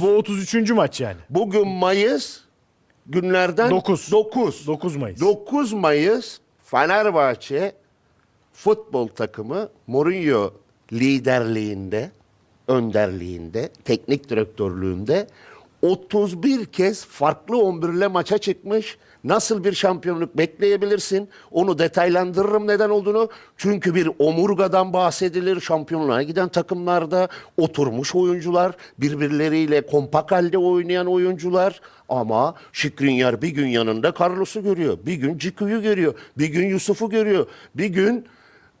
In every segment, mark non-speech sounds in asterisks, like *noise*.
Bu 33. maç yani. Bugün Mayıs günlerden Dokuz. 9. 9 Mayıs. 9 Mayıs Fenerbahçe futbol takımı Mourinho liderliğinde, önderliğinde, teknik direktörlüğünde 31 kez farklı 11 ile maça çıkmış. Nasıl bir şampiyonluk bekleyebilirsin? Onu detaylandırırım neden olduğunu. Çünkü bir omurgadan bahsedilir. Şampiyonluğa giden takımlarda oturmuş oyuncular, birbirleriyle kompak halde oynayan oyuncular. Ama Şikrinyar bir gün yanında Carlos'u görüyor. Bir gün Ciku'yu görüyor. Bir gün Yusuf'u görüyor. Bir gün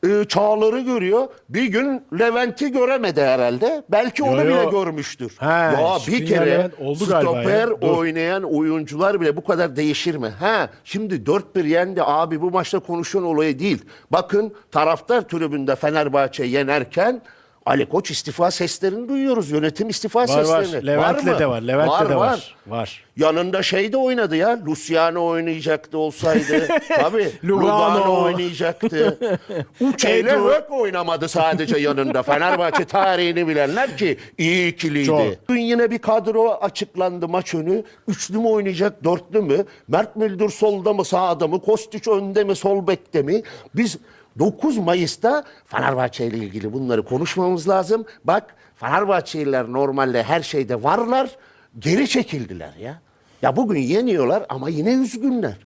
e, Çağlar'ı görüyor. Bir gün Levent'i göremedi herhalde. Belki onu Yo, yo. bile görmüştür. He, ya bir kere oldu stoper ya. Oynayan oyuncular bile bu kadar değişir mi? Ha, şimdi 4-1 yendi abi bu maçta konuşulan olayı değil. Bakın taraftar tribünde Fenerbahçe yenerken Ali Koç istifa seslerini duyuyoruz. Yönetim istifa Var var. seslerini. Levent'le mı? de var. Levent'le de var. Var. Yanında şey de oynadı ya. Luciano oynayacaktı olsaydı. *laughs* Tabii. Lugano. Lugano oynayacaktı. *laughs* Uçeyle. Hök oynamadı sadece yanında. Fenerbahçe tarihini bilenler ki iyi ikiliydi. Çok. Dün yine bir kadro açıklandı maç önü. Üçlü mü oynayacak, dörtlü mü? Mert Müldür solda mı, sağda mı? Kostiç önde mi, sol bekte mi? Biz 9 Mayıs'ta Fenerbahçe ile ilgili bunları konuşmamız lazım. Bak Fenerbahçeliler normalde her şeyde varlar. Geri çekildiler ya. Ya bugün yeniyorlar ama yine üzgünler.